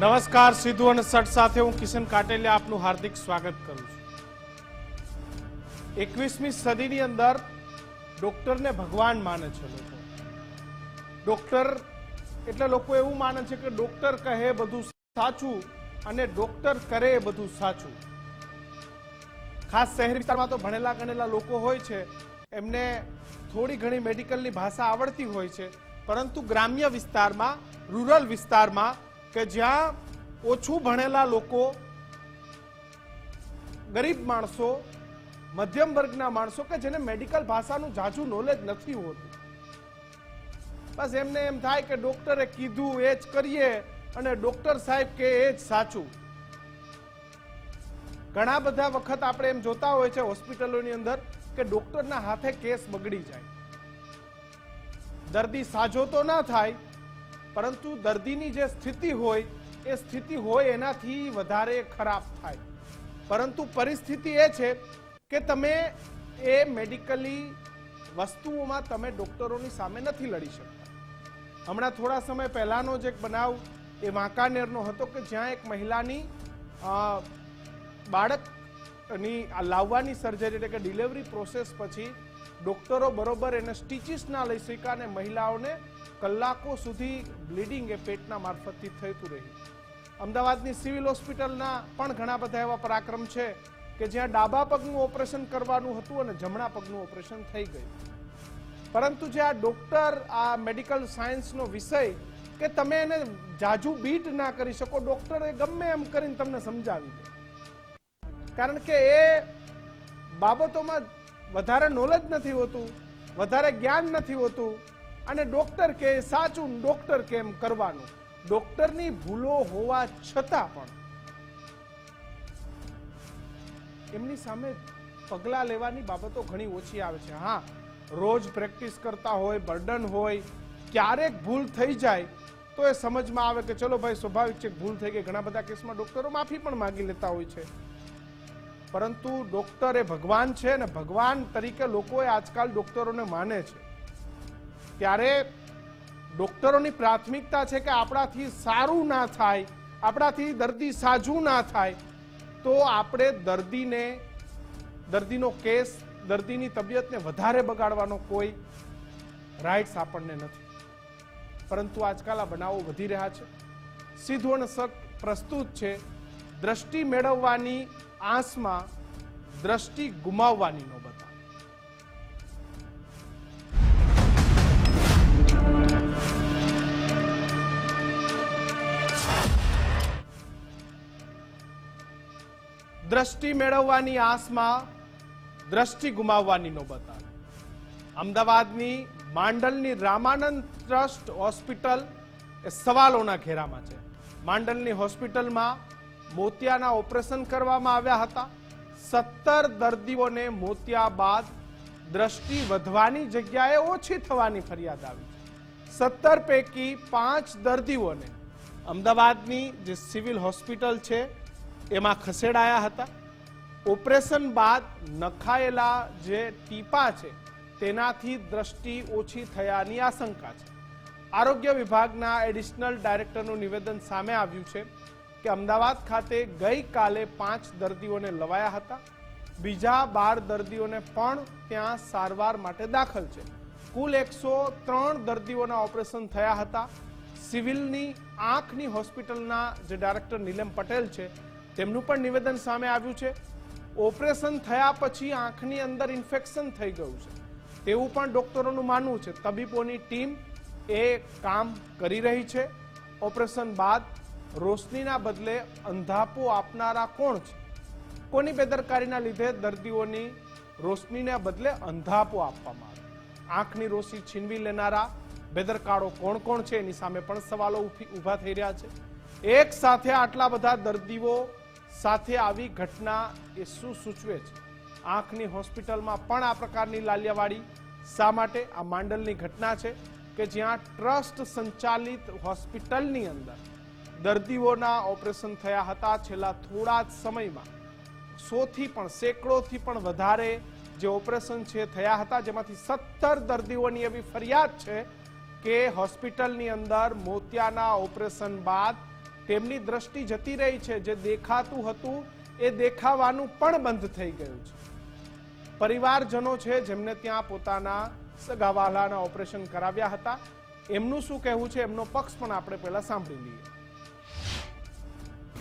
નમસ્કાર સિદ્ધુ અને સટ સાથે હું કિશન કાટેલિયા આપનું હાર્દિક સ્વાગત કરું છું. એકવીસમી સદીની અંદર ડોક્ટરને ભગવાન માને છે લોકો. ડોક્ટર એટલે લોકો એવું માને છે કે ડોક્ટર કહે બધું સાચું અને ડોક્ટર કરે એ બધું સાચું. ખાસ શહેર વિસ્તારમાં તો ભણેલા ગણેલા લોકો હોય છે, એમને થોડી ઘણી મેડિકલની ભાષા આવડતી હોય છે, પરંતુ ગ્રામ્ય વિસ્તારમાં, રૂરલ વિસ્તારમાં કે જ્યાં ઓછું ભણેલા લોકો, ગરીબ માણસો, મધ્યમ વર્ગના માણસો કે જેને મેડિકલ ભાષાનું ઝાઝું નોલેજ નથી હોતું. બસ એમને એમ થાય કે ડોક્ટરે કીધું એ જ કરીએ અને ડોક્ટર સાહેબ કે એ જ સાચું. ઘણા બધા વખત આપણે એમ જોતા હોય છે હોસ્પિટલોની અંદર કે ડોક્ટરના હાથે કેસ બગડી જાય. દર્દી સાજો તો ના થાય પરંતુ દર્દીની જે સ્થિતિ હોય, એ સ્થિતિ હોય એનાથી વધારે ખરાબ થાય. પરંતુ પરિસ્થિતિ એ છે કે તમે એ મેડિકલી વસ્તુઓમાં તમે ડોક્ટરોની સામે નથી લડી શકતા. હમણાં થોડા સમય પહેલાનો જ એક બનાવ એ વાંકાનેરનો હતો કે જ્યાં એક મહિલાની બાળકની લાવવાની સર્જરી એટલે કે ડિલિવરી પ્રોસેસ પછી ડોક્ટરો બરોબર એને સ્ટીચીસ ના લઈ શક્યા અને મહિલાઓને કલાકો સુધી બ્લીડિંગ એ પેટના મારફતથી થતું રહ્યું. અમદાવાદની સિવિલ હોસ્પિટલના પણ ઘણા બધા એવા પરાક્રમ છે કે જ્યાં ડાબા પગનું ઓપરેશન કરવાનું હતું અને જમણા પગનું ઓપરેશન થઈ ગયું. પરંતુ જે આ ડોક્ટર, આ મેડિકલ સાયન્સનો વિષય કે તમે એને જાજુ બીટ ના કરી શકો, ડોક્ટર ગમે એમ કરીને તમને સમજાવી દે. કારણ કે એ બાબતોમાં વધારે નોલેજ નથી હોતું, વધારે જ્ઞાન નથી હોતું અને ડોક્ટર કે સાચું ડોક્ટર કેમ કરવાનું? ડોક્ટરની ભૂલો હોવા છતાં પણ એમની સામે પગલાં લેવાની બાબતો ઘણી ઓછી આવે છે. હા, રોજ પ્રેક્ટિસ કરતા હોય, બર્ડન હોય, ક્યારેક ભૂલ થઈ જાય, તો એ સમજમાં આવે કે ચલો ભાઈ, સ્વાભાવિક છે ભૂલ થઈ ગઈ. ઘણા બધા કેસમાં ડોક્ટરો માફી પણ માગી લેતા હોય છે. પરંતુ ડોક્ટર એ ભગવાન છે ને ભગવાન તરીકે લોકોએ આજકાલ ડોક્ટરોને માને છે. ત્યારે ડોક્ટરોની પ્રાથમિકતા છે કે આપણાથી સારું ના થાય, આપણાથી દર્દી સાજું ના થાય. તો આપણે દર્દીને, દર્દીનો કેસ, દર્દીની તબિયતને વધારે બગાડવાનો કોઈ રાઇટ્સ આપણને નથી. પરંતુ આજકાલ આ બનાવો વધી રહ્યા છે. સીધું સક, પ્રસ્તુત છે. દ્રષ્ટિ મેળવવાની આંસમાં દ્રષ્ટિ ગુમાવવાની દ્રષ્ટિ મેળવવાની આસમાં દ્રષ્ટિ ગુમાવવાની નોબત આવે. અમદાવાદની માંડલની રામાનંદ ટ્રસ્ટ હોસ્પિટલ એ સવાલોના ઘેરામાં છે. માંડલની હોસ્પિટલમાં મોતિયાના ઓપરેશન કરવામાં આવ્યા હતા. સત્તર દર્દીઓને મોતિયા બાદ દ્રષ્ટિ વધવાની જગ્યાએ ઓછી થવાની ફરિયાદ આવી સત્તર પૈકી પાંચ દર્દીઓને અમદાવાદની જે સિવિલ હોસ્પિટલ છે એમાં ખસેડાયા હતા. ઓપરેશન બાદ નખાયેલા જે ટીપા છે, તેનાથી દ્રષ્ટિ ઓછી થયાની આશંકા છે. આરોગ્ય વિભાગના એડિશનલ ડાયરેક્ટરનું નિવેદન સામે આવ્યું છે કે અમદાવાદ ખાતે ગઈકાલે પાંચ દર્દીઓને લવાયા હતા. બીજા બાર દર્દીઓને પણ ત્યાં સારવાર માટે દાખલ છે. કુલ એકસો ત્રણ દર્દીઓના ઓપરેશન થયા હતા. સિવિલની આંખની હોસ્પિટલના જે ડાયરેક્ટર નીલમ પટેલ છે તેમનું પણ નિવેદન સામે આવ્યું છે. ઓપરેશન થયા પછી આંખની અંદર ઇન્ફેક્શન થઈ ગયું છે. તેવું પણ ડોક્ટરોનું માનવું છે. તબીબોની ટીમ એ કામ કરી રહી છે. ઓપરેશન બાદ રોશનીના બદલે અંધાપો આપનારા કોણ છે? કોની બેદરકારીના લીધે દર્દીઓની રોશનીના બદલે અંધાપો આપવામાં આવે? આંખની રોશની છીનવી લેનારા બેદરકારો કોણ કોણ છે? એની સામે પણ સવાલો ઊભા થઈ રહ્યા છે. એક સાથે આટલા બધા દર્દીઓ સાથે આવી ઘટના એ શું સૂચવે છે? આંખની હોસ્પિટલમાં પણ આ પ્રકારની લાલિયાવાડી. શા માટે? આ માંડલની ઘટના છે કે જ્યાં ટ્રસ્ટ સંચાલિત હોસ્પિટલની અંદર દર્દીઓના ઓપરેશન થયા હતા છેલ્લા થોડા જ સમયમાં. સોથી પણ સેંકડોથી પણ વધારે જે ઓપરેશન છે થયા હતા, જેમાંથી સત્તર દર્દીઓની એવી ફરિયાદ છે કે હોસ્પિટલની અંદર મોતિયાના ઓપરેશન બાદ તેમની દ્રષ્ટિ જતી રહી છે. જે દેખાતું હતું, એ દેખાવાનું પણ બંધ થઈ ગયું છે. પરિવારજનો છે, જેમને ત્યાં પોતાના સગાવાલાના ઓપરેશન કરાવ્યા હતા, એમનું શું કહેવું છે? એમનો પક્ષ પણ આપણે પહેલા સાંભળી લઈએ.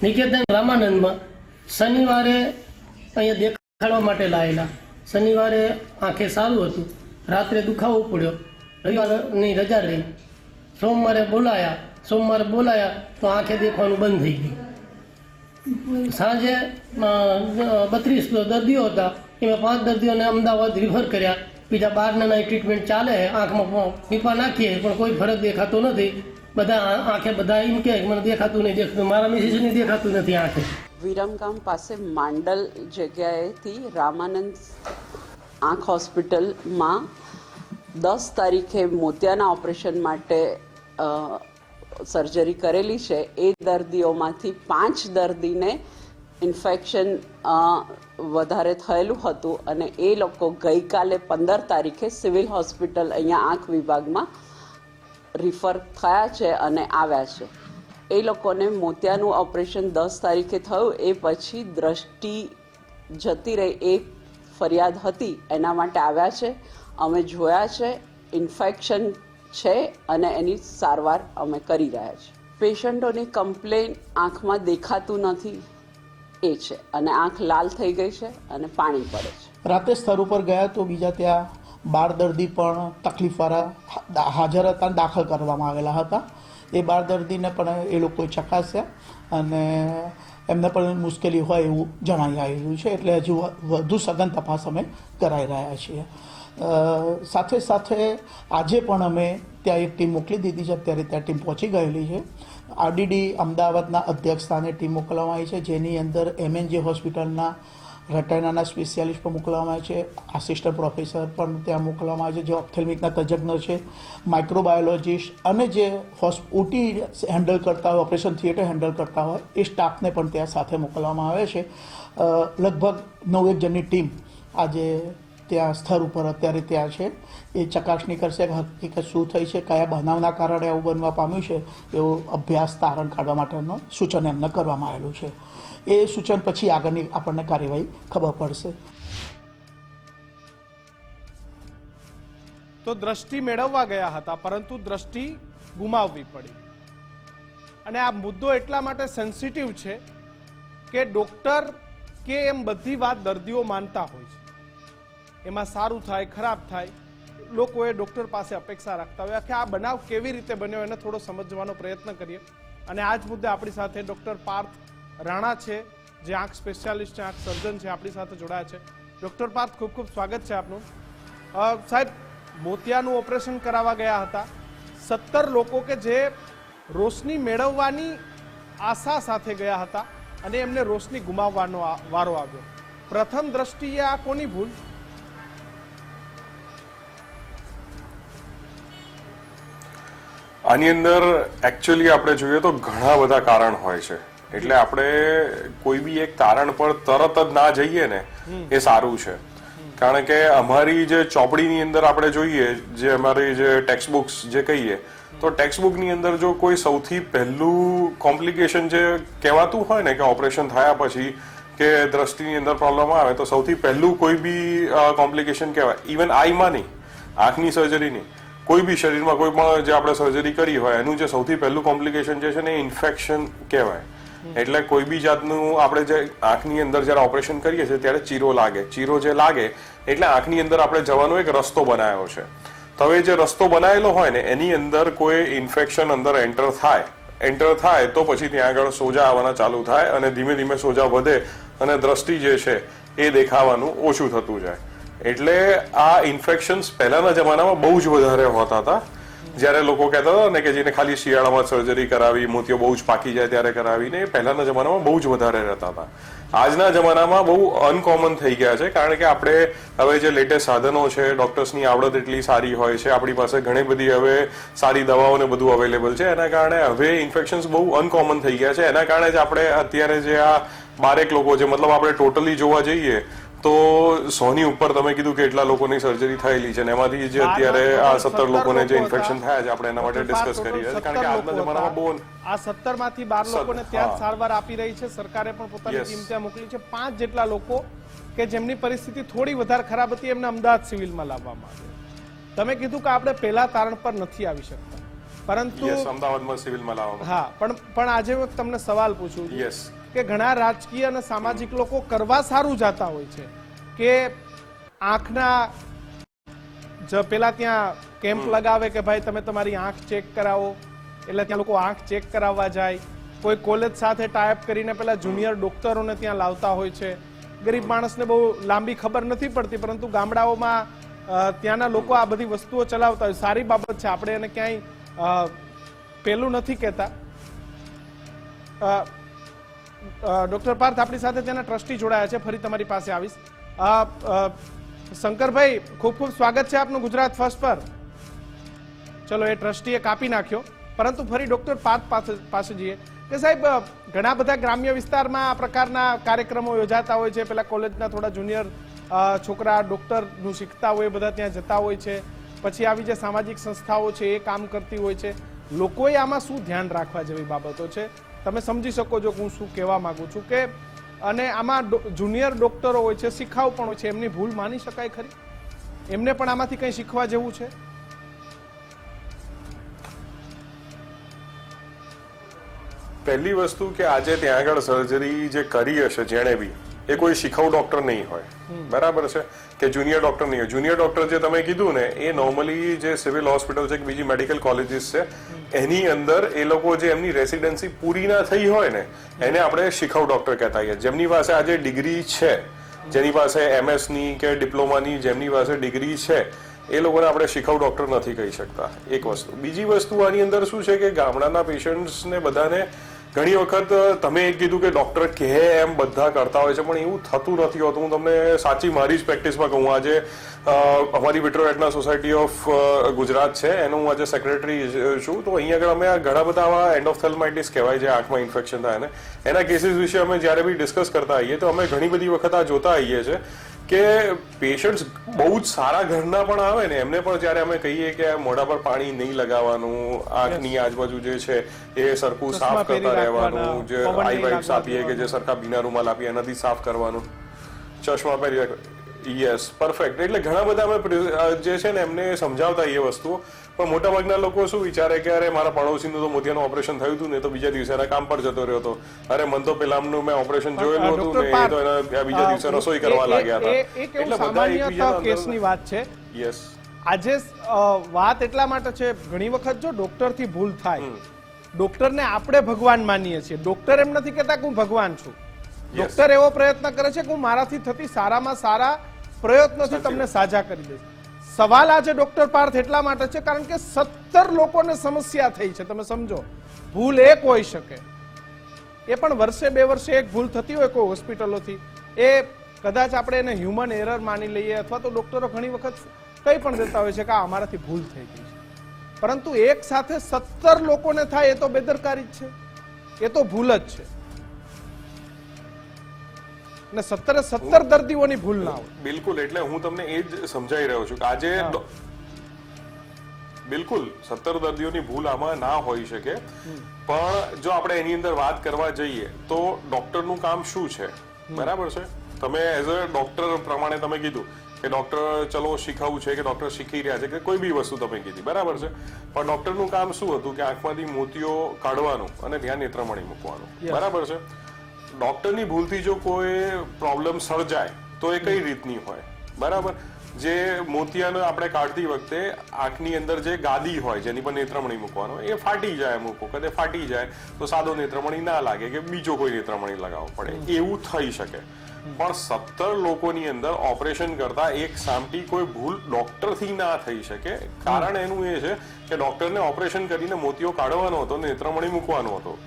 નિકેતન રામાનંદમાં શનિવારે અહીંયા દેખાડવા માટે લાયેલા. શનિવારે આંખે સારું હતું. રાત્રે દુખાવો પડ્યો. રવિવારની રજા રહી. સોમવારે બોલાયા. સોમવારે બોલાયા તો આંખે દેખવાનું બંધ થઈ ગયું. સાંજે બત્રીસ દર્દીઓ હતા. એમાં પાંચ દર્દીઓને અમદાવાદ રિફર કર્યા. બીજા બારનાની ટ્રીટમેન્ટ ચાલે આંખમાં પીપા નાખીએ, પણ કોઈ ફરક દેખાતો નથી. બધા આંખે બધા એમ કે મને દેખાતું નહીં. દેખાતું મારા મિસિસને દેખાતું નથી આંખે. વિરમગામ પાસે માંડલ જગ્યાએથી રામાનંદ આંખ હોસ્પિટલમાં દસ તારીખે મોતિયાના ઓપરેશન માટે સર્જરી કરેલી છે, એ દર્દીઓમાંથી પાંચ દર્દીને ઇન્ફેક્શન વધારે થયેલું હતું અને એ લોકો ગઈકાલે પંદર તારીખે સિવિલ હોસ્પિટલ અહીંયા આંખ વિભાગમાં રિફર થયા છે અને આવ્યા છે. એ લોકોને મોતિયાનું ઓપરેશન દસ તારીખે થયું, એ પછી દ્રષ્ટિ જતી રહી, એ ફરિયાદ હતી એના માટે આવ્યા છે. અમે જોયા છે ઇન્ફેક્શન છે અને એની સારવાર અમે કરી રહ્યા છીએ. પેશન્ટોની કમ્પ્લેન આંખમાં દેખાતું નથી, એ છે. અને આંખ લાલ થઈ ગઈ છે અને પાણી પડે છે. રાતે સ્થળ ઉપર ગયા તો બીજા ત્યાં બાળ દર્દી પણ તકલીફવાળા હાજર હતા, દાખલ કરવામાં આવેલા હતા. એ બાર દર્દીને પણ એ લોકોએ ચકાસ્યા અને એમને પણ મુશ્કેલી હોય એવું જણાઈ આવેલું છે. એટલે હજુ વધુ સઘન તપાસ અમે કરાઈ રહ્યા છીએ. સાથે સાથે આજે પણ અમે ત્યાં એક ટીમ મોકલી દીધી છે. અત્યારે ત્યાં ટીમ પહોંચી ગયેલી છે. આરડીડી અમદાવાદના અધ્યક્ષ સ્થાને ટીમ મોકલવામાં આવી છે. જેની અંદર એમએનજી હોસ્પિટલના રટાયનાના સ્પેશિયાલિસ્ટ પણ મોકલવામાં આવે છે. આસિસ્ટન્ટ પ્રોફેસર પણ ત્યાં મોકલવામાં આવે છે. જે ઓપ્થેલ્મિકના તજજ્ઞ છે, માઇક્રોબાયોલોજીસ્ટ અને જે હોસ્પ ઓટી હેન્ડલ કરતા હોય, ઓપરેશન થિયેટર હેન્ડલ કરતા હોય, એ સ્ટાફને પણ ત્યાં સાથે મોકલવામાં આવે છે. લગભગ નવ એક જણની ટીમ આજે ત્યાં સ્થળ ઉપર અત્યારે ત્યાં છે. એ ચકાસણી કરશે કે હકીકત શું થઈ છે, કયા બનાવના કારણે આવું બનવા પામ્યું છે, એવો અભ્યાસ તારણ કાઢવા માટેનું સૂચન એમને કરવામાં આવેલું છે. એ સૂચન પછી આગળની આપણને કાર્યવાહી ખબર પડશે. તો દ્રષ્ટિ મેળવવા ગયા હતા, પરંતુ દ્રષ્ટિ ગુમાવવી પડી. અને આ મુદ્દો એટલા માટે સેન્સિટિવ છે કે ડોક્ટર કે એમ બધી વાત દર્દીઓ માનતા હોય છે. એમાં સારું થાય, ખરાબ થાય, લોકોએ ડૉક્ટર પાસે અપેક્ષા રાખતા હોય. કે આ બનાવ કેવી રીતે બન્યો એને થોડો સમજવાનો પ્રયત્ન કરીએ. અને આ જ મુદ્દે આપણી સાથે ડૉક્ટર પાર્થ રાણા છે, જે આંખ સ્પેશિયાલિસ્ટ છે, આંખ સર્જન છે, આપણી સાથે જોડાયા છે. ડૉક્ટર પાર્થ, ખૂબ ખૂબ સ્વાગત છે આપનું. સાહેબ, મોતિયાનું ઓપરેશન કરાવવા ગયા હતા. સત્તર લોકો કે જે રોશની મેળવવાની આશા સાથે ગયા હતા અને એમને રોશની ગુમાવવાનો વારો આવ્યો. પ્રથમ દ્રષ્ટિએ આ કોની ભૂલ? આની અંદર એકચ્યુઅલી આપણે જોઈએ તો ઘણા બધા કારણ હોય છે. એટલે આપણે કોઈ બી એક કારણ પર તરત જ ના જઈએ ને, એ સારું છે. કારણ કે અમારી જે ચોપડીની અંદર આપણે જોઈએ, જે અમારી જે ટેક્સ્ટ બુક્સ જે કહીએ, તો ટેક્સ્ટ બુકની અંદર જો કોઈ સૌથી પહેલું કોમ્પ્લિકેશન જે કહેવાતું હોય ને કે ઓપરેશન થયા પછી કે દ્રષ્ટિની અંદર પ્રોબ્લેમ આવે, તો સૌથી પહેલું કોઈ બી કોમ્પ્લિકેશન કહેવાય. ઇવન આઈમાં નહીં, આંખની સર્જરી નહીં. કોઈ બી શરીરમાં કોઈ પણ જે આપણે સર્જરી કરી હોય, એનું જે સૌથી પહેલું કોમ્પ્લિકેશન જે છે ને ઇન્ફેક્શન કહેવાય. એટલે કોઈ બી જાતનું આપણે જે આંખની અંદર જ્યારે ઓપરેશન કરીએ છીએ ત્યારે ચીરો લાગે. ચીરો જે લાગે, એટલે આંખની અંદર આપણે જવાનો એક રસ્તો બનાવ્યો છે. હવે જે રસ્તો બનાવેલો હોય ને, એની અંદર કોઈ ઇન્ફેક્શન અંદર એન્ટર થાય. એન્ટર થાય તો પછી ત્યાં આગળ સોજા આવવાના ચાલુ થાય અને ધીમે ધીમે સોજા વધે અને દ્રષ્ટિ જે છે એ દેખાવાનું ઓછું થતું જાય. એટલે આ ઇન્ફેક્શન્સ પહેલાના જમાનામાં બહુ જ વધારે હોતા હતા. જ્યારે લોકો કહેતા હતા ને કે જેને ખાલી શિયાળામાં સર્જરી કરાવી, મોતીઓ બહુ જ પાકી જાય ત્યારે કરાવીને પહેલાના જમાનામાં બહુ જ વધારે રહેતા હતા. આજના જમાનામાં બહુ અનકોમન થઈ ગયા છે કારણ કે આપણે હવે જે લેટેસ્ટ સાધનો છે ડોક્ટર્સની આવડત એટલી સારી હોય છે, આપણી પાસે ઘણી બધી હવે સારી દવાઓ ને બધું અવેલેબલ છે. એના કારણે હવે ઇન્ફેક્શન્સ બહુ અનકોમન થઈ ગયા છે. એના કારણે જ આપણે અત્યારે જે આ બારેક લોકો છે, મતલબ આપણે ટોટલી જોવા જઈએ તો સોની ઉપર તમે કીધું કે એટલા લોકોની સર્જરી થયેલી છે અને એમાંથી જે અત્યારે આ સત્તર લોકોને જે ઇન્ફેક્શન થયા છે આપણે એના માટે ડિસ્કસ કરી રહ્યા છીએ કારણ કે આજના જમાનામાં બહુ આ સત્તરમાંથી બાર લોકોને ત્યાં સારવાર આપી રહી છે. સરકારે પણ પોતાની. ટીમ ત્યાં મોકલી છે. પાંચ જેટલા લોકો કે જેમની પરિસ્થિતિ થોડી વધારે ખરાબ હતી એમને અમદાવાદ સિવિલમાં લાવવામાં આવ્યા. તમે કીધું કે આપણે પહેલા તારણ પર નથી આવી શકતા. પરંતુ અમદાવાદમાં સિવિલમાં લાવવામાં હા પણ પણ આજે હું તમને સવાલ પૂછું યસ કે ઘણા રાજકીય અને સામાજિક લોકો કરવા સારું જાતા હોય છે કે આંખના જ પેલા ત્યાં કેમ્પ લગાવે કે ભાઈ તમે તમારી આંખ ચેક કરાવો. એટલે ત્યાં લોકો આંખ ચેક કરાવવા જાય. કોઈ કોલેજ સાથે ટાઈપ કરીને પેલા જુનિયર ડોક્ટરોને ત્યાં લાવતા હોય છે. ગરીબ માણસને બહુ લાંબી ખબર નથી પડતી પરંતુ ગામડાઓમાં ત્યાંના લોકો આ બધી વસ્તુઓ ચલાવતા હોય. સારી બાબત છે. આપણે એને ક્યાંય પેલું નથી કહેતા. ડોક્ટર પાર્થ આપણી સાથે તેના ટ્રસ્ટી જોડાયા છે. ફરી તમારી પાસે આવીશ. શંકરભાઈ, ખૂબ ખૂબ સ્વાગત છે આપનું ગુજરાત ફર્સ્ટ પર. ચલો, એ ટ્રસ્ટીએ કાપી નાખ્યો. પરંતુ ફરી ડોક્ટર પાર્થ પાસે પાસે જઈએ. કે સાહેબ ઘણા બધા ગ્રામ્ય વિસ્તારમાં આ પ્રકારના કાર્યક્રમો યોજાતા હોય છે. પેલા કોલેજના થોડા જુનિયર છોકરા, ડોક્ટરનું શીખતા હોય બધા ત્યાં જતા હોય છે. પછી આવી જે સામાજિક સંસ્થાઓ છે, એ કામ કરતી હોય છે. લોકોએ આમાં શું ધ્યાન રાખવા જેવી બાબતો છે? તમે સમજી શકો છો કે હું શું કહેવા માંગુ છું કે અને આમાં જુનિયર ડોક્ટરો હોય છે શીખાવ પણ હોય છે, એમની ભૂલ માની શકાય ખરી? એમને પણ આમાંથી કંઈ શીખવા જેવું છે? પહેલી વસ્તુ કે આજે ત્યાં આગળ સર્જરી જે કરી હશે, જેણે બી એ કોઈ શીખવ ડોક્ટર નહીં હોય. બરાબર છે? કે જુનિયર ડોક્ટર નહીં હોય. જુનિયર ડોક્ટર જે તમે કીધું ને એ નોર્મલી જે સિવિલ હોસ્પિટલ છે કે બીજી મેડિકલ કોલેજીસ છે એની અંદર એ લોકો જે એમની રેસિડેન્સી પૂરી ના થઈ હોય ને એને આપણે શીખવ ડોક્ટર કહેતા હોઈએ. જેમની પાસે આજે ડિગ્રી છે જેની પાસે એમએસની કે ડિપ્લોમાની જેમની પાસે ડિગ્રી છે એ લોકોને આપણે શીખવ ડોક્ટર નથી કહી શકતા. એક વસ્તુ. બીજી વસ્તુ આની અંદર શું છે કે ગામડાના પેશન્ટ્સને બધાને ઘણી વખત તમે એક કીધું કે ડોક્ટર કહે એમ બધા કરતા હોય છે, પણ એવું થતું નથી હોતું. હું તમને સાચી મારી જ પ્રેક્ટિસમાં કહું. આજે અમારી વિટ્રોએટના સોસાયટી ઓફ ગુજરાત છે. એનો હું આજે સેક્રેટરી છું. તો અહીંયા આગળ અમે ઘણા બધા આવા એન્ડ ઓફ કહેવાય છે, આંખમાં ઇન્ફેક્શન થાય ને. એના કેસીસ વિશે અમે જ્યારે બી ડિસ્કસ કરતા આવીએ, તો અમે ઘણી બધી વખત આ જોતા આવીએ છીએ. કે પેશન્ટ્સ બહુ જ સારા ઘરના પણ આવે ને એમને પણ જ્યારે અમે કહીએ કે મોઢા પર પાણી નહીં લગાવવાનું આંખની આજુબાજુ જે છે એ સરખું સાફ કરતા રહેવાનું જે આઈ વાઇપ્સ આપીએ કે જે સરખા ભીના રૂમાલ આપીએ એનાથી સાફ કરવાનું. ચશ્મા પહેરી યસ પરફેક્ટ એટલે ઘણા બધા અમે જે છે ને એમને સમજાવતા એ વસ્તુઓ. પણ મોટા ભાગના લોકો શું વિચારે કે અરે મારા પડોશીનું તો મોતિયાનું ઓપરેશન થયું હતું ને તો બીજા દિવસે એના કામ પર જતો રહ્યો હતો. અરે મન તો પેલાનું મેં ઓપરેશન જોયેલું હતું ને એ તો એના બીજા દિવસે રસોઈ કરવા લાગ્યા હતા. એટલે બધા કેસની વાત છે. યસ આજે વાત એટલા માટે છે ઘણી વખત જો ડોક્ટરથી ભૂલ થાય ડોક્ટરને આપણે ભગવાન માનીએ છીએ. ડોક્ટર એમ નથી કહેતા કે હું ભગવાન છું. ડોક્ટર એવો પ્રયત્ન કરે છે કે હું મારાથી થતી સારામાં સારા પ્રયત્નોથી તમને સાજા કરી દઈશ. સવાલ આજે ડોક્ટર પાર્થ એટલા માટે છે કારણ કે સત્તર લોકોને સમસ્યા થઈ છે. તમે સમજો, ભૂલ એક હોઈ શકે. એ પણ વર્ષે બે વર્ષે એક ભૂલ થતી હોય કોઈ હોસ્પિટલોથી. એ કદાચ આપણે એને હ્યુમન એરર માની લઈએ અથવા તો ડોક્ટરો ઘણી વખત કંઈ પણ દેતા હોય છે કે આ અમારાથી ભૂલ થઈ ગઈ છે. પરંતુ એક સાથે સત્તર લોકોને થાય એ તો બેદરકારી જ છે. એ તો ભૂલ જ છે. ને સત્તરે સત્તર દર્દીઓની ભૂલ ના હોય. બિલકુલ એટલે હું તમને એ જ સમજાઈ રહ્યો છું કે આજે બિલકુલ સત્તર દર્દીઓની ભૂલ આમાં ના હોઈ શકે. પણ જો આપણે એની અંદર વાત કરવા જઈએ તો ડોક્ટરનું કામ શું છે? બરાબર છે? તમે એઝ અ ડોક્ટર પ્રમાણે તમે કીધું કે ડોક્ટર ચલો શીખવું છે કે ડોક્ટર શીખી રહ્યા છે કે કોઈ બી વસ્તુ તમે કીધી બરાબર છે? પણ ડોક્ટરનું કામ શું હતું કે આંખમાંથી મોતીઓ કાઢવાનું અને ધ્યાન નેત્રમણી મૂકવાનું બરાબર છે? ડોક્ટરની ભૂલથી જો કોઈ પ્રોબ્લેમ સર્જાય, તો એ કઈ રીતની હોય? બરાબર? જે મોતિયાનો આપણે કાઢતી વખતે આંખની અંદર જે ગાદી હોય, જેની પર નેત્રમણી મૂકવાનો, એ ફાટી જાય અમુક વખતે, ફાટી જાય, તો સાદો નેત્રમણી ના લાગે કે બીજો કોઈ નેત્રમણી લગાવવો પડે. એવું થઈ શકે. પણ સત્તર લોકોની અંદર ઓપરેશન કરતા એક સામટી કોઈ ભૂલ ડોક્ટરથી ના થઈ શકે. કારણ એનું એ છે કે ડોક્ટરને ઓપરેશન કરીને મોતીઓ કાઢવાનો હતો નેત્રમણી મૂકવાનો હતો.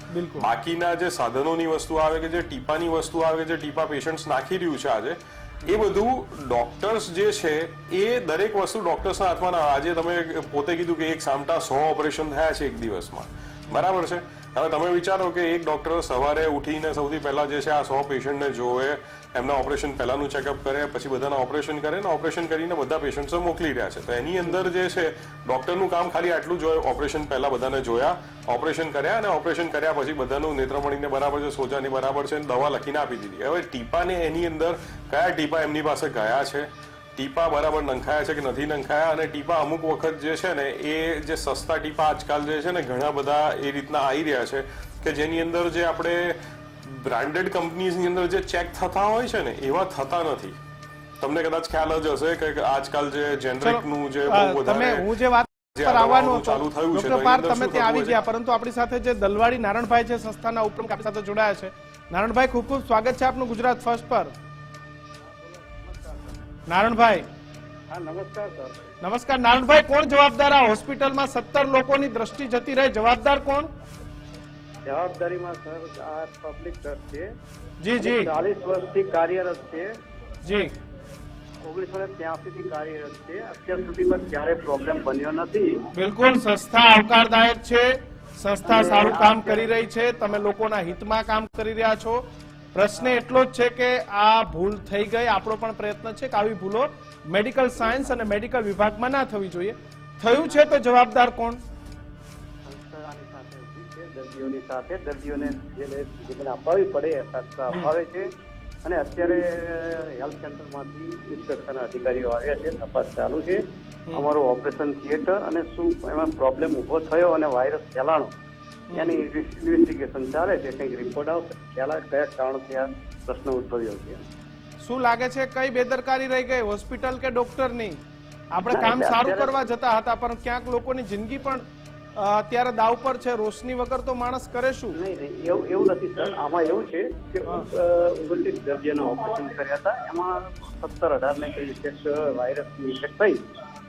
બાકીના જે સાધનોની વસ્તુ આવે કે જે ટીપાની વસ્તુ આવે જે ટીપા પેશન્ટ નાખી રહ્યું છે આજે એ બધું ડોક્ટર્સ જે છે એ દરેક વસ્તુ ડોક્ટર્સના હાથમાં ના. આજે તમે પોતે કીધું કે એક સામટા સો ઓપરેશન થયા છે એક દિવસમાં. બરાબર છે? હવે તમે વિચારો કે એક ડોક્ટર સવારે ઉઠીને સૌથી પહેલા જે છે આ સો પેશન્ટને જોવે, એમના ઓપરેશન પહેલાંનું ચેકઅપ કરે, પછી બધાના ઓપરેશન કરે ને ઓપરેશન કરીને બધા પેશન્ટ્સો મોકલી રહ્યા છે. તો એની અંદર જે છે ડોક્ટરનું કામ ખાલી આટલું જ ઓપરેશન પહેલાં બધાને જોયા ઓપરેશન કર્યા અને ઓપરેશન કર્યા પછી બધાનું નેત્રમણીને બરાબર છે, સોજાની બરાબર છે દવા લખીને આપી દીધી. હવે ટીપાને એની અંદર કયા ટીપા એમની પાસે ગયા છે? ટીપા બરાબર નંખાયા છે કે નથી નંખાયા અને ટીપા અમુક વખત જે છે ને એ જે સસ્તા ટીપા આજકાલ જે છે ને ઘણા બધા એ રીતના આવી રહ્યા છે કે જેની અંદર જે આપણે બ્રાન્ડેડ કંપનીઝની અંદર જે ચેક થતા હોય છે ને એવા થતા નથી. તમને કદાચ ખ્યાલ જ હશે કે આજકાલ જે જેનરિકનું જે બહુ વધારે હું જે વાત પર આવવાનો ડોક્ટર પાર તમે ત્યાં આવી ગયા પરંતુ આપણી સાથે જે દલવાડી નારણભાઈ છે સંસ્થાના ઉપપ્રમુખ આપણી સાથે જોડાયા છે. નારણભાઈ ખૂબ ખૂબ સ્વાગત છે આપનું ગુજરાત ફર્સ્ટ પર. નારણભાઈ. નમસ્કાર સર. નમસ્કાર નારણભાઈ કોણ જવાબદાર આ હોસ્પિટલમાં સત્તર લોકોની દ્રષ્ટિ જતી રહે? જવાબદાર કોણ? જવાબદારીમાં સર આ પબ્લિક ટ્રસ્ટ છે. જી જી. ચાલીસ વર્ષથી કાર્યરત છે. જી. ઓગણીસો ત્યાસી થી કાર્યરત છે. અત્યાર સુધીમાં ક્યારે પ્રોબ્લેમ બન્યો નથી. બિલકુલ સંસ્થા આવકારદાયક છે. સંસ્થા સારું કામ કરી રહી છે. તમે લોકોના હિતમાં કામ કરી રહ્યા છો. પ્રશ્ન એટલો જ છે કે આ ભૂલ થઈ ગઈ. આપણો પણ પ્રયત્ન છે કે આવી ભૂલો મેડિકલ સાયન્સ અને મેડિકલ વિભાગમાં ના થવી જોઈએ. થયું છે તો જવાબદાર કોણ? દર્દીઓની સાથે. દર્દીઓને જે અપાવી પડે અપાવે છે. અને અત્યારે હેલ્થ સેન્ટરમાંથી અધિકારીઓ આવ્યા છે. તપાસ ચાલુ છે. અમારું ઓપરેશન થિયેટર અને શું એમાં પ્રોબ્લેમ ઊભો થયો અને વાયરસ ફેલાણો એની ઇન્વેસ્ટિગેશન ચાલે છે કંઈક રિપોર્ટ આવશે. પહેલા કયા કારણથી આ પ્રશ્ન ઉદ્ભવ્યો છે. શું લાગે છે કઈ બેદરકારી રહી ગઈ હોસ્પિટલ કે ડોક્ટરની? આપણે કામ સારું કરવા જતા હતા પણ ક્યાંક લોકોની જિંદગી પણ અત્યારે દાવ પર છે રોશની વગર તો માણસ કરે શું? એવું એવું નથી સર. આમાં એવું છે કે ઓગણત્રીસ દર્દીઓના ઓપરેશન કર્યા હતા. એમાં સત્તર અઢાર ને કઈ ઇફેક્ટ વાયરસની ઇફેક્ટ થઈ.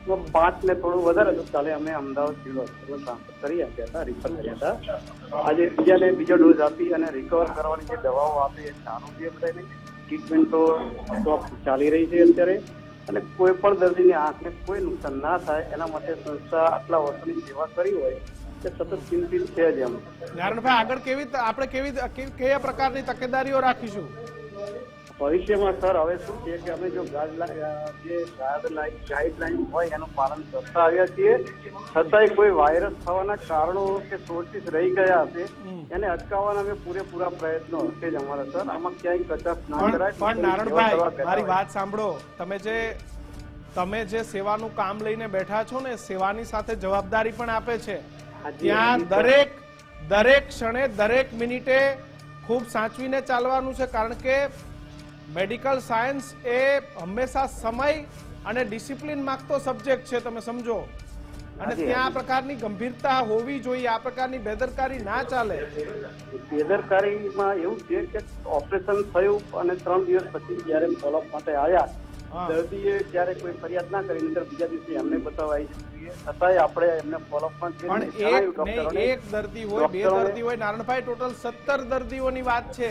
તો પાંચ ને થોડું વધારે હતું કાલે અમે અમદાવાદ સિવિલ હોસ્પિટલમાં ટ્રાન્સફર કરી આપ્યા હતા રિફર કર્યા હતા. આજે બીજાને બીજો ડોઝ આપી અને રિકવર કરવાની જે દવાઓ આપી એ સારું છે બધાને ટ્રીટમેન્ટ તો ચાલી રહી છે અત્યારે. અને કોઈ પણ દર્દીની આંખને કોઈ નુકસાન ના થાય, એના માટે સંસ્થા આટલા વર્ષોની સેવા કરી હોય તે સતત ચિંતિત છે જ એમ. નારાયણભાઈ આગળ કેવી આપણે કેવી- કયા પ્રકારની તકેદારીઓ રાખીશું? ભવિષ્યમાં સર હવે શું છે કે અમે જો ગાઈડલાઈન જે ગાઈડલાઈન ગાઈડલાઈન હોય એનું પાલન કરતા આવ્યા છીએ છતાંય કોઈ વાયરસ થવાના કારણો કે સોર્સિસ રહી ગયા હશે એને અટકાવવાના અમે પૂરેપૂરા પ્રયત્નો હશે જ અમારા સર. આમાં ક્યાંય કચાશ ના કરાય. પણ નારણભાઈ મારી વાત સાંભળો. તમે જે તમે જે સેવાનું કામ લઈને બેઠા છો ને સેવાની સાથે જવાબદારી પણ આપે છે. ત્યાં દરેક દરેક ક્ષણે દરેક મિનિટે ખૂબ સાચવીને ચાલવાનું છે કારણ કે મેડિકલ સાયન્સ એ હંમેશા સમય અને ડિસિપ્લિન માગતો સબ્જેક્ટ છે તમે સમજો અને ત્યાં આ પ્રકારની ગંભીરતા હોવી જોઈએ આ પ્રકારની બેદરકારી ના ચાલે બેદરકારીમાં એવું છે કે ઓપરેશન થયું અને ત્રણ દિવસ પછી જ્યારે ફોલોઅપ માટે આવ્યા. દર્દીએ ત્યારે કોઈ ફરિયાદ ના કરી અંદર બીજા દિવસે એમને બતાવવા આવી છતાંય આપણે એમને ફોલોઅપ પણ પણ એક એક દર્દી હોય બે દર્દી હોય નારણભાઈ ટોટલ સત્તર દર્દીઓની વાત છે.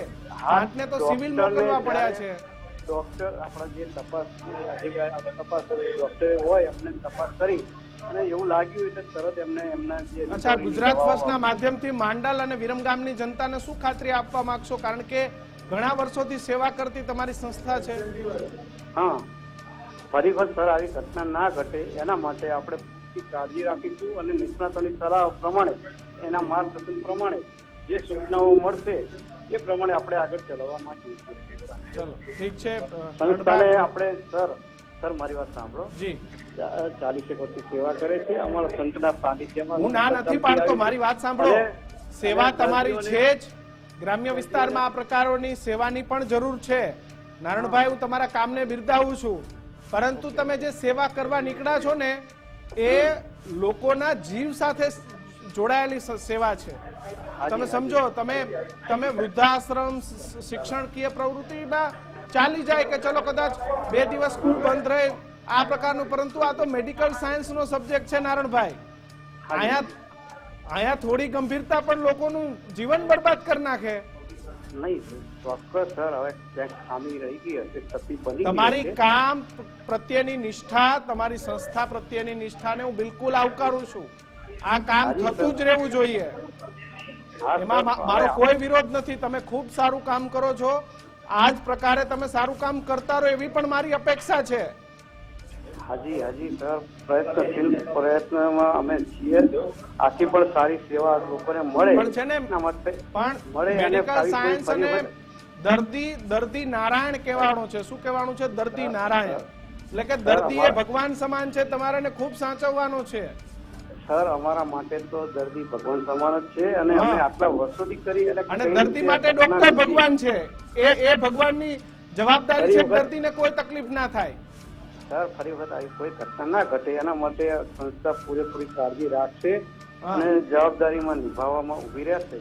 આઠને તો સિવિલ મોકલવા પડ્યા છે. ડોક્ટર આપણા જે તપાસ અધિકારી તપાસ ડોક્ટરે હોય એમને તપાસ કરી અને એવું લાગ્યું એટલે તરત એમને એમના જે અચ્છા ગુજરાત ફર્સ્ટના માધ્યમથી માંડલ અને વિરમગામની જનતાને શું ખાતરી આપવા માંગશો? કારણ કે ઘણા વર્ષોથી સેવા કરતી તમારી સંસ્થા છે. હા. ફરી વખત સર આવી ઘટના ના ઘટે એના માટે આપણે કાળજી રાખીશું અને નિષ્ણાતોની સલાહ પ્રમાણે એના માર્ગદર્શન પ્રમાણે જે સૂચનાઓ મળશે એ પ્રમાણે આપણે આગળ ચલાવવા માંગીએ ઠીક છે. સંસ્થાને આપણે સર સર મારી વાત સાંભળો. જી. ચા- ચાલીસેક વર્ષથી સેવા કરે છે. અમારા સંતના સાનિધ્યમાં હું ના નથી પાડતો મારી વાત સાંભળો. સેવા તમારી છે જ. ગ્રામ્ય વિસ્તારમાં આ પ્રકારોની સેવાની પણ જરૂર છે. નારણભાઈ હું તમારા કામને બિરદાવું છું. પરંતુ તમે જે સેવા કરવા નીકળ્યા છો ને એ લોકોના જીવ સાથે જોડાયેલી સેવા છે. તમે સમજો તમે તમે વૃદ્ધાશ્રમ શિક્ષણકીય પ્રવૃત્તિમાં ચાલી જાય કે ચલો કદાચ બે દિવસ સ્કૂલ બંધ રહે આ પ્રકારનું પરંતુ આ તો મેડિકલ સાયન્સ નો સબ્જેક્ટ છે નારણભાઈ. અહીંયા અહીંયા થોડી ગંભીરતા પણ લોકોનું જીવન બરબાદ કરી નાખે. નહીં ચોક્કસ સર. હવે ક્યાંક ખામી રહી ગઈ હશે ક્ષતિ બની તમારી કામ પ્રત્યેની નિષ્ઠા તમારી સંસ્થા પ્રત્યેની નિષ્ઠાને હું બિલકુલ આવકારું છું. આ કામ થતું જ રહેવું જોઈએ. એમાં મારો કોઈ વિરોધ નથી. તમે ખૂબ સારું કામ કરો છો. આ જ પ્રકારે તમે સારું કામ કરતા રહો એવી પણ મારી અપેક્ષા છે. હાજી હાજી સર. પ્રયત્નશીલ પ્રયત્નમાં અમે છીએ. આથી પણ સારી સેવા લોકોને મળે. પણ છે ને પણ મળે મેડિકલ સાયન્સ અને દર્દી દર્દી નારાયણ કહેવાનું છે. શું કહેવાનું છે? દર્દી નારાયણ. એટલે કે દર્દી એ ભગવાન સમાન છે. તમારે એને ખૂબ સાચવવાનો છે. સર અમારા માટે તો દર્દી ભગવાન સમાન જ છે અને અમે આટલા વર્ષોથી કરી અને દર્દી માટે ડોક્ટર ભગવાન છે. એ એ ભગવાનની જવાબદારી છે. દર્દીને કોઈ તકલીફ ના થાય. સર ફરી વખત આવી કોઈ ઘટના ના ઘટે. એના માટે સંસ્થા પૂરેપૂરી કાળજી રાખશે. અને જવાબદારીમાં નિભાવવામાં ઊભી રહેશે.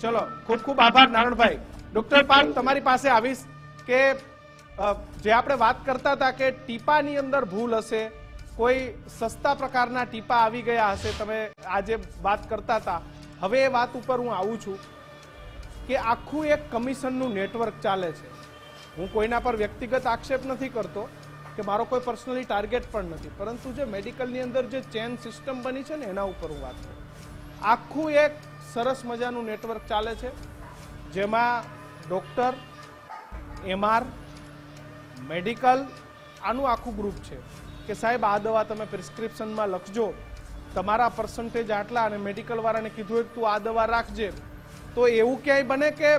ચલો ખૂબ ખૂબ આભાર નારણભાઈ. ડોક્ટર પાર્થ તમારી પાસે આવીશ કે જે આપણે વાત કરતા હતા કે ટીપાની અંદર ભૂલ હશે કોઈ સસ્તા પ્રકારના ટીપા આવી ગયા હશે તમે આજે વાત કરતા હતા. હવે એ વાત ઉપર હું આવું છું કે આખું એક કમિશનનું નેટવર્ક ચાલે છે. હું કોઈના પર વ્યક્તિગત આક્ષેપ નથી કરતો કે મારો કોઈ પર્સનલી ટાર્ગેટ પણ નથી. પરંતુ જે મેડિકલની અંદર જે ચેન સિસ્ટમ બની છે ને એના ઉપર હું વાત કરું. આખું એક સરસ મજાનું નેટવર્ક ચાલે છે જેમાં ડોક્ટર એમઆર મેડિકલ, આનું આખું ગ્રુપ છે. કે સાહેબ, આ દવા તમે પ્રિસ્ક્રિપ્શનમાં લખજો. તમારા પર્સન્ટેજ આટલા અને મેડિકલ વાળાને કીધું હોય તું આ દવા રાખજે. તો એવું ક્યાંય બને કે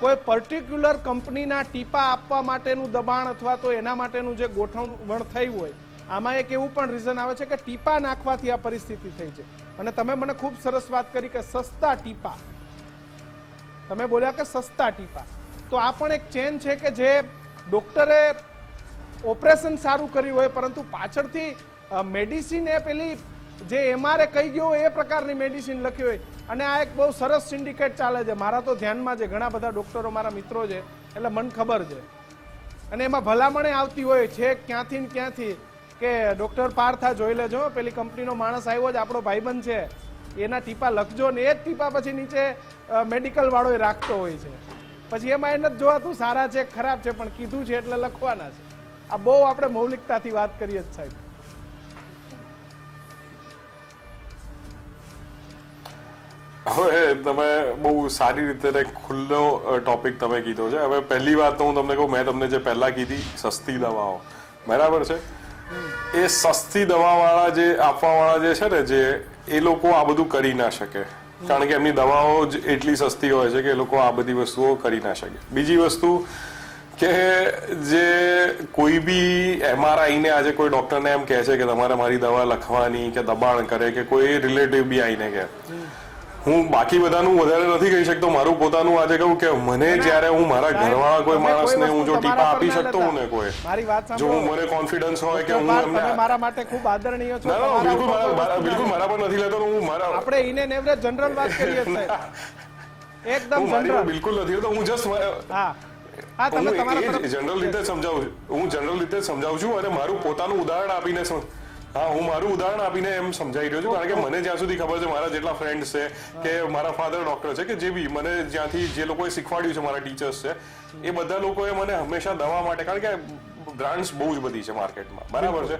કોઈ પર્ટિક્યુલર કંપનીના ટીપા આપવા માટેનું દબાણ અથવા તો એના માટેનું જે ગોઠવણ થઈ હોય, આમાં એક એવું પણ રીઝન આવે છે કે ટીપા નાખવાથી આ પરિસ્થિતિ થઈ છે. અને તમે મને ખૂબ સરસ વાત કરી કે સસ્તા ટીપા તમે બોલ્યા કે સસ્તા ટીપા. તો આ પણ એક ચેન છે કે જે ડોક્ટરે ઓપરેશન સારું કર્યું હોય, પરંતુ પાછળથી મેડિસિન એ પેલી જે એમઆરએ કહી ગયો એ પ્રકારની મેડિસિન લખી હોય. અને આ એક બહુ સરસ સિન્ડિકેટ ચાલે છે. મારા તો ધ્યાનમાં છે, ઘણા બધા ડોક્ટરો મારા મિત્રો છે, એટલે મને ખબર છે. અને એમાં ભલામણે આવતી હોય છે ક્યાંથી ને ક્યાંથી કે ડોક્ટર પાર્થા જોઈ લેજો, પેલી કંપનીનો માણસ આવ્યો જ આપણો ભાઈબંધ છે. એના ટીપા લખજો ને એ જ ટીપા પછી નીચે મેડિકલ વાળો એ રાખતો હોય છે. પછી એમાં એ નથી જોવાતું, સારા છે, ખરાબ છે, પણ કીધું છે એટલે લખવાના છે. આ બહુ આપણે મૌલિકતાથી વાત કરીએ જ સાહેબ. હવે તમે બહુ સારી રીતે ખુલ્લો ટોપિક તમે કીધો છે. હવે પહેલી વાત તો હું તમને કહું, મેં તમને જે પહેલા કીધી, સસ્તી દવાઓ. બરાબર છે? એ સસ્તી દવાવાળા જે, આપવાવાળા જે છે ને, જે એ લોકો આ બધું કરી ના શકે. કારણ કે એમની દવાઓ જ એટલી સસ્તી હોય છે કે એ લોકો આ બધી વસ્તુઓ કરી ના શકે. બીજી વસ્તુ કે જે કોઈ બી એમઆરઆઈ ને આજે કોઈ ડોક્ટરને એમ કહે છે કે તમારે મારી દવા લખવાની કે દબાણ કરે કે કોઈ રિલેટિવ બી આવીને કહે. હું બાકી બધાનું વધારે નથી કહી શકતો. મારું પોતાનું આજે કહું કે મને જ્યારે હું મારા ઘરવાળા કોઈ માણસને હું જો ટીપા આપી શકતો હું ને કોઈ. મારી વાત જો હું મને કોન્ફિડન્સ હોય કે હું એમને તમે મારા માટે ખૂબ આદરણીય છો. ના બિલકુલ મારા- બિલકુલ મારા પર નથી લેતો હું મારા આપણે ઇને નેવરે જનરલ વાત કરીએ સાહેબ. એકદમ જનરલ બિલકુલ નથી લેતો હું જસ્ટ હા. હા તમે તમારા જનરલ રીતે સમજાવું છું. હું જનરલ રીતે સમજાવું છું અને મારું પોતાનું ઉદાહરણ આપીને હા હું મારું ઉદાહરણ આપીને એમ સમજાઈ રહ્યો છું કારણ કે મને જ્યાં સુધી ખબર છે મારા જેટલા ફ્રેન્ડ્સ છે કે મારા ફાધર ડોક્ટર છે કે જે બી મને જ્યાંથી જે લોકોએ શીખવાડ્યું છે મારા ટીચર્સ છે એ બધા લોકોએ મને હંમેશા દવા માટે કારણ કે બ્રાન્ડ્સ બહુ જ બધી છે માર્કેટમાં બરાબર છે?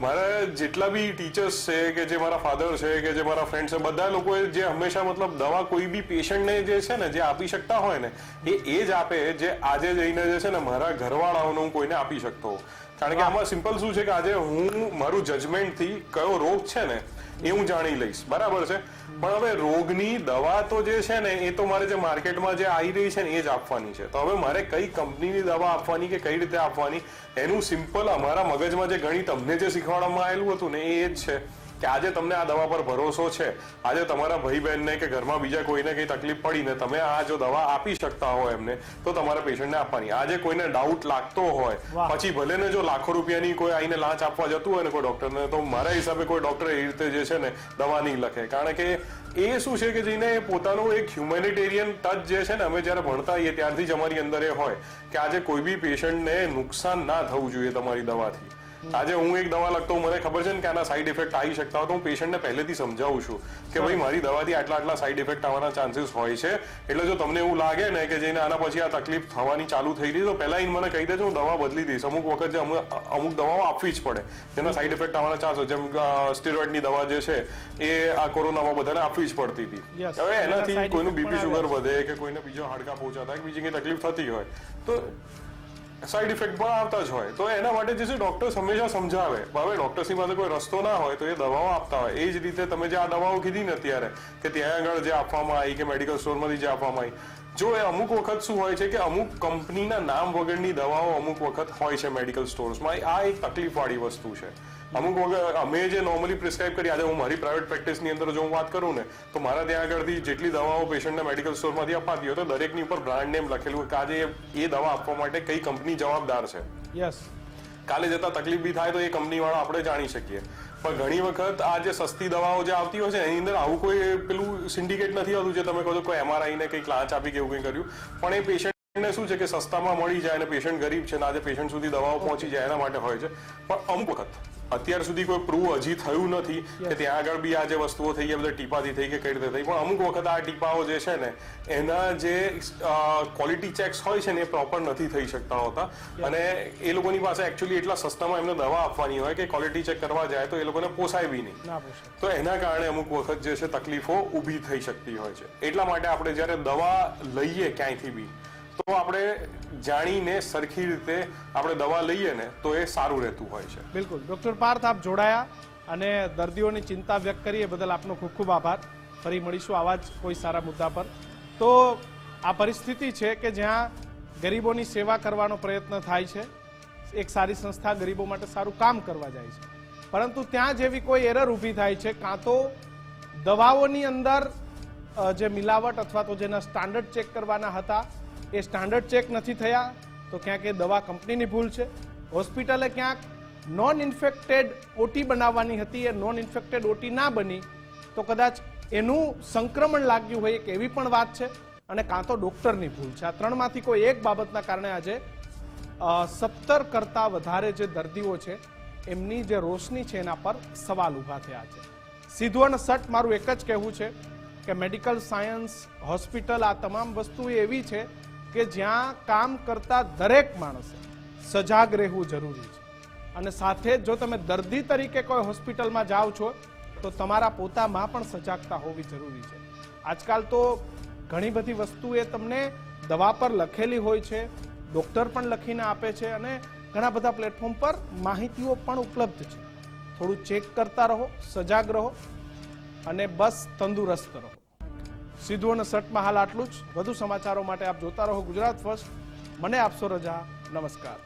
મારા જેટલા બી ટીચર્સ છે કે જે મારા ફાધર છે કે જે મારા ફ્રેન્ડ છે બધા લોકોએ જે હંમેશા મતલબ દવા કોઈ બી પેશન્ટને જે છે ને જે આપી શકતા હોય ને એ એ જ આપે જે આજે જઈને જે છે ને મારા ઘરવાળાઓને હું કોઈને આપી શકતો હોઉં. કારણ કે આમાં સિમ્પલ શું છે કે આજે હું મારું જજમેન્ટથી કયો રોગ છે ને એ હું જાણી લઈશ. બરાબર છે? પણ હવે રોગની દવા તો જે છે ને એ તો મારે જે માર્કેટમાં જે આવી રહી છે ને એ જ આપવાની છે. તો હવે મારે કઈ કંપનીની દવા આપવાની કે કઈ રીતે આપવાની? એનું સિમ્પલ અમારા મગજમાં જે ગણિત અમને જે શીખવાડવામાં આવેલું હતું ને એ જ છે. કે આજે તમને આ દવા પર ભરોસો છે. આજે તમારા ભાઈ બહેનને કે ઘરમાં બીજા કોઈને કંઈ તકલીફ પડીને તમે આ જો દવા આપી શકતા હો એમને તો તમારા પેશન્ટને આપવાની. આજે કોઈને ડાઉટ લાગતો હોય પછી ભલે ને જો લાખો રૂપિયાની કોઈ આઈને લાંચ આપવા જતું હોય ને કોઈ ડોક્ટરને તો મારા હિસાબે કોઈ ડોક્ટર એ રીતે જે છે ને દવા નહીં લખે. કારણ કે એ શું છે કે જેને પોતાનું એક હ્યુમેનિટેરિયન ટચ જે છે ને અમે જ્યારે ભણતા હોઈએ ત્યારથી જ અમારી અંદર એ હોય કે આજે કોઈ બી પેશન્ટને નુકસાન ના થવું જોઈએ તમારી દવાથી. આજે હું એક દવા લખતો મને ખબર છે ને કે આના સાઈડ ઇફેક્ટ આવી શકતા હોય તો હું પેશન્ટને પહેલેથી સમજાવું છું કે ભાઈ મારી દવાથી આટલા આટલા સાઈડ ઇફેક્ટ આવવાના ચાન્સીસ હોય છે. એટલે જો તમને એવું લાગે ને કે જઈને આના પછી આ તકલીફ થવાની ચાલુ થઈ રહી તો પહેલા એને મને કહી દેજો હું દવા બદલી દઈશ. અમુક વખત જે અમુક દવાઓ આપવી જ પડે. જેના સાઈડ ઇફેક્ટ આવવાના ચાન્સ હોય. જેમ સ્ટીરોઇડની દવા જે છે એ આ કોરોનામાં બધાને આપવી જ પડતી હતી. હવે એનાથી કોઈનું બીપી શુગર વધે કે કોઈને બીજો હાડકા પહોંચાતા કે બીજી કઈ તકલીફ થતી હોય તો સાઈડ ઇફેક્ટ પણ આવતા જ હોય. તો એના માટે જે છે ડોક્ટર્સ હંમેશા સમજાવે. હવે ડોક્ટર્સની પાસે કોઈ રસ્તો ના હોય તો એ દવાઓ આપતા હોય. એ જ રીતે તમે જે આ દવાઓ કીધી ને અત્યારે, કે ત્યાં આગળ જે આપવામાં આવી, કે મેડિકલ સ્ટોરમાંથી જે આપવામાં આવી જો એ અમુક વખત શું હોય છે કે અમુક કંપનીના નામ વગરની દવાઓ અમુક વખત હોય છે મેડિકલ સ્ટોર્સમાં આ એક તકલીફ વાળી વસ્તુ છે. અમુક વગર અમે જે નોર્મલી પ્રિસ્ક્રાઇબ કરી આજે હું મારી પ્રાઇવેટ પ્રેક્ટિસની અંદર જો હું વાત કરું ને તો મારા ત્યાં આગળથી જેટલી દવાઓ પેશન્ટને મેડિકલ સ્ટોરમાંથી અપાતી હોય તો દરેકની ઉપર બ્રાન્ડ નેમ લખેલું હોય કે આજે એ- એ દવા આપવા માટે કઈ કંપની જવાબદાર છે. યસ કાલે જતા તકલીફ બી થાય તો એ કંપની વાળા આપણે જાણી શકીએ. પણ ઘણી વખત આ જે સસ્તી દવાઓ જે આવતી હોય છે, એની અંદર આવું કોઈ પેલું સિન્ડિકેટ નથી આવતું જે તમે કહો છો કોઈ એમઆરઆઈ ને કંઈક લાંચ આપી કે એવું કંઈ કર્યું. પણ એ પેશન્ટને શું છે કે સસ્તામાં મળી જાય અને પેશન્ટ ગરીબ છે ને આજે પેશન્ટ સુધી દવાઓ પહોંચી જાય એના માટે હોય છે. પણ અમુક વખત અત્યાર સુધી કોઈ પ્રૂવ હજી થયું નથી કે ત્યાં આગળ બી આ જે વસ્તુઓ થઈ ગયા બધા ટીપાથી થઈ કે કઈ રીતે થઈ. પણ અમુક વખત આ ટીપાઓ જે છે ને એના જે ક્વોલિટી ચેક્સ હોય છે ને એ પ્રોપર નથી થઈ શકતા હોતા. અને એ લોકોની પાસે એકચ્યુઅલી એટલા સસ્તામાં એમને દવા આપવાની હોય કે ક્વોલિટી ચેક કરવા જાય તો એ લોકોને પોસાય બી નહીં. તો એના કારણે અમુક વખત જે છે તકલીફો ઊભી થઈ શકતી હોય છે. એટલા માટે આપણે જ્યારે દવા લઈએ ક્યાંયથી બી તો આપણે જાણીને સરખી રીતે આપણે દવા લઈએ ને, તો એ સારું રહેતું હોય છે. બિલકુલ. ડોક્ટર પાર્થ, આપ જોડાયા અને દર્દીઓની ચિંતા વ્યક્ત કરી, એ બદલ આપનો ખૂબ ખૂબ આભાર. ફરી મળીશું આવા જ કોઈ સારા મુદ્દા પર. તો આ પરિસ્થિતિ છે કે જ્યાં ગરીબોની સેવા કરવાનો પ્રયત્ન થાય છે. એક સારી સંસ્થા ગરીબો માટે સારું કામ કરવા જાય છે. પરંતુ ત્યાં જેવી કોઈ એરર ઊભી થાય છે, કાં તો દવાઓની અંદર જે મિલાવટ અથવા તો જેના સ્ટાન્ડર્ડ ચેક કરવાના હતા એ સ્ટાન્ડર્ડ ચેક નથી થયા, તો ક્યાંક એ દવા કંપનીની ભૂલ છે. હોસ્પિટલે ક્યાંક નોન ઇન્ફેક્ટેડ ઓટી બનાવવાની હતી, એ નોન ઇન્ફેક્ટેડ ઓટી ના બની, તો કદાચ એનું સંક્રમણ લાગ્યું હોય એક એવી પણ વાત છે, અને કાં તો ડોક્ટરની ભૂલ છે. આ ત્રણમાંથી કોઈ એક બાબતના કારણે આજે સત્તર કરતાં વધારે જે દર્દીઓ છે, એમની જે રોશની છે એના પર સવાલ ઊભા થયા છે. સીધું અને સટ મારું એક જ કહેવું છે કે મેડિકલ સાયન્સ હોસ્પિટલ આ તમામ વસ્તુ એવી છે કે જ્યાં કામ કરતા દરેક માણસે સજાગ રહેવું જરૂરી છે. અને સાથે જ તમે દર્દી તરીકે કોઈ હોસ્પિટલમાં જાઓ છો, તો તમારા પોતામાં પણ સજાગતા હોવી જરૂરી છે. આજકાલ તો ઘણી બધી વસ્તુ એ તમને દવા પર લખેલી હોય છે, ડોક્ટર પણ લખીને આપે છે અને ઘણા બધા પ્લેટફોર્મ પર માહિતીઓ પણ ઉપલબ્ધ છે. થોડું ચેક કરતા રહો, સજાગ રહો અને બસ તંદુરસ્ત રહો. સીધું અને સટમાં હાલ આટલું જ. વધુ સમાચારો માટે આપ જોતા રહો ગુજરાત ફર્સ્ટ. મને આપશો રજા. નમસ્કાર.